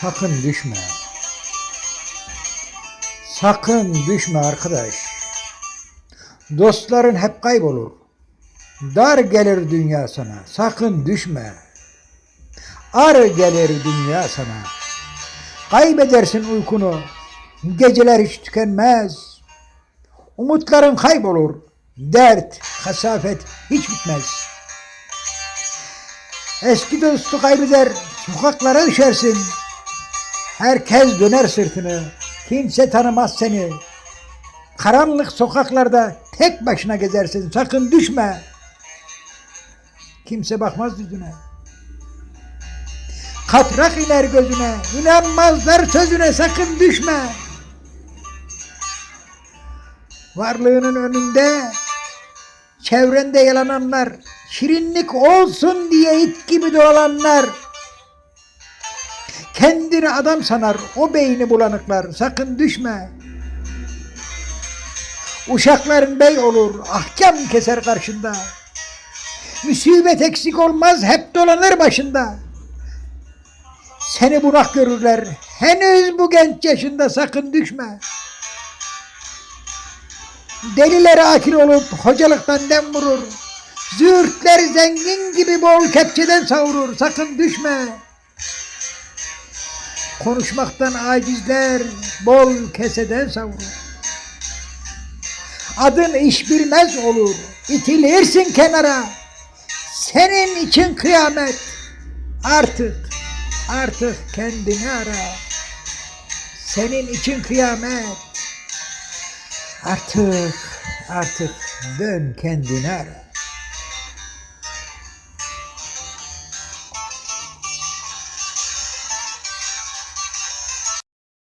Sakın düşme. Sakın düşme arkadaş. Dostların hep kaybolur. Dar gelir dünya sana. Sakın düşme. Ar gelir dünya sana. Kaybedersin uykunu. Geceler hiç tükenmez. Umutların kaybolur. Dert, kasafet hiç bitmez. Eski dostu kaybeder, sokaklara düşersin. Herkes döner sırtını. Kimse tanımaz seni. Karanlık sokaklarda tek başına gezersin. Sakın düşme. Kimse bakmaz yüzüne. Katrak iner gözüne. İnanmazlar sözüne. Sakın düşme. Varlığının önünde çevrende yalananlar, şirinlik olsun diye it gibi dolanlar, kendini adam sanar o beyni bulanıklar, sakın düşme. Uşakların bey olur, ahkam keser karşında. Müsibet eksik olmaz, hep dolanır başında. Seni bunak görürler, henüz bu genç yaşında sakın düşme. Deliler akil olup hocalıktan dem vurur. Züğürtler zengin gibi bol kepçeden savurur. Sakın düşme. Konuşmaktan acizler bol keseden savurur. Adın iş bilmez olur. İtilirsin kenara. Senin için kıyamet. Artık, artık kendini ara. Senin için kıyamet. Artık, artık dön kendine ara.